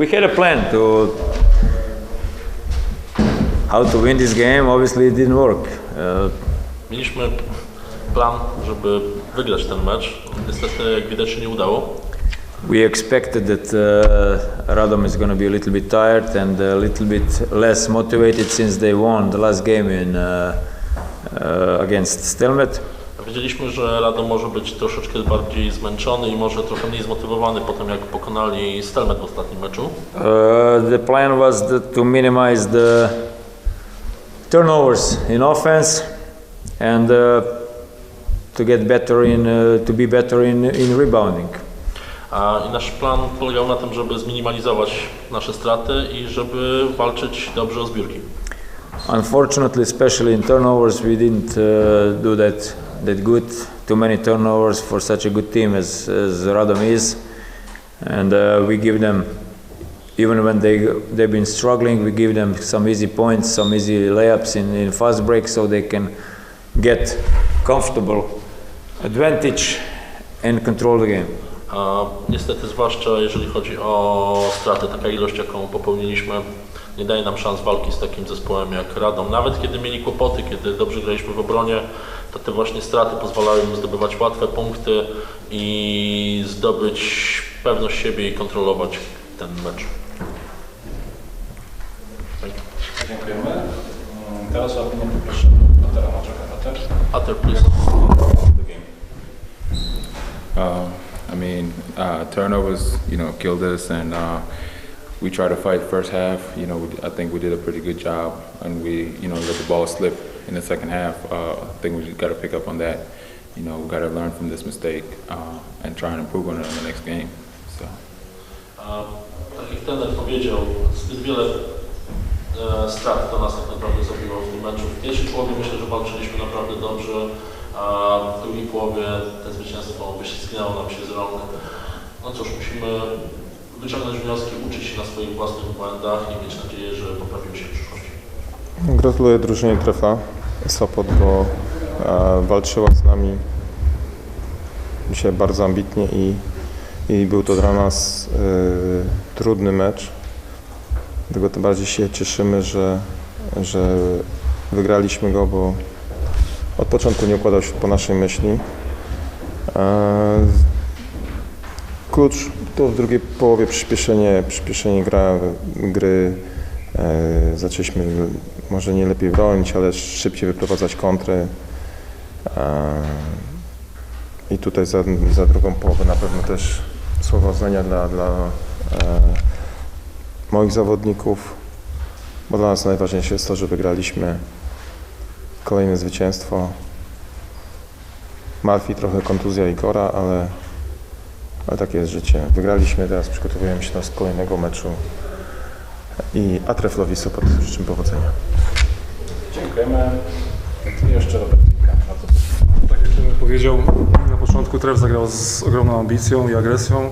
we had a plan to how to win this game. Obviously, it didn't work. Uh, Mieliśmy plan, żeby wygrać ten mecz. Niestety, jak widać, się nie udało. we expected that uh, Radom is going to be a little bit tired and a little bit less motivated since they won the last game in uh, uh, against Stelmet. Wiedzieliśmy, że Radom może być troszeczkę bardziej zmęczony i może trochę mniej zmotywowany po tym, jak pokonali Stelmet w ostatnim meczu. Uh, the plan was that to minimize the turnovers in offense and uh, to get better in uh, to be better in, in rebounding. A, I nasz plan polegał na tym, żeby zminimalizować nasze straty i żeby walczyć dobrze o zbiórki. Unfortunately, especially in turnovers, we didn't uh, do that that good. Too many turnovers for such a good team as, as Radom is, and uh, we give them. Even when they they've been struggling, we give them some easy points, some easy layups in, in fast break, so they can get comfortable advantage and control the game. Niestety, zwłaszcza jeżeli chodzi o straty, taka ilość, jaką popełniliśmy, nie daje nam szans walki z takim zespołem jak Radom. Nawet kiedy mieli kłopoty, kiedy dobrze graliśmy w obronie, to te właśnie straty pozwalały im zdobywać łatwe punkty i zdobyć pewność siebie i kontrolować ten mecz. Dziękujemy. Mm, Teraz o opinię poproszę Atera Maczaka. Ater? Ater, please. Uh, I mean, uh, turnovers, you know, killed us, and uh, we tried to fight first half. You know, we, I think we did a pretty good job, and we, you know, let the ball slip in the second half. Uh, I think we got to pick up on that. You know, we got to learn from this mistake uh, and try and improve on it in the next game. So. A, Tak jak trener powiedział, zbyt wiele e, strat to nas tak naprawdę zrobiło w tym meczu. W pierwszej połowie myślę, że walczyliśmy naprawdę dobrze, a w drugiej połowie te zwycięstwo wyślizgnęło nam się z rąk. No cóż, musimy wyciągnąć wnioski, uczyć się na swoich własnych błędach i mieć nadzieję, że poprawimy się w przyszłości. Gratuluję drużynie Trefla Sopot, bo e, walczyła z nami dzisiaj bardzo ambitnie i, i był to dla nas e, trudny mecz. Dlatego tym bardziej się cieszymy, że, że wygraliśmy go, bo od początku nie układał się po naszej myśli. E, klucz to w drugiej połowie przyspieszenie, przyspieszenie gra, gry. E, zaczęliśmy może nie lepiej bronić, ale szybciej wyprowadzać kontry. E, I tutaj za, za drugą połowę na pewno też słowa uznania dla, dla e, moich zawodników, bo dla nas najważniejsze jest to, że wygraliśmy kolejne zwycięstwo. Malfi trochę kontuzja Igora, ale, ale takie jest życie. Wygraliśmy, teraz przygotowujemy się do kolejnego meczu i Atreflowi Sopot życzę powodzenia. Dziękujemy. I jeszcze Robert. Tak jak trener powiedział, na początku Trev zagrał z ogromną ambicją i agresją.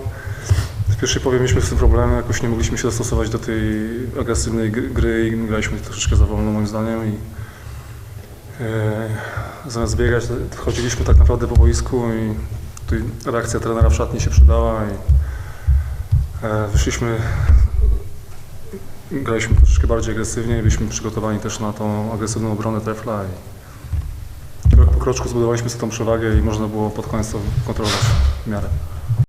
W pierwszej połowie mieliśmy z tym problemy, jakoś nie mogliśmy się dostosować do tej agresywnej gry- gry i graliśmy troszeczkę za wolno moim zdaniem i e, zamiast biegać chodziliśmy tak naprawdę po boisku i tutaj reakcja trenera w szatni się przydała i e, wyszliśmy, graliśmy troszeczkę bardziej agresywnie i byliśmy przygotowani też na tą agresywną obronę Trefla i krok po kroczku zbudowaliśmy sobie tą przewagę i można było pod koniec to kontrolować w miarę.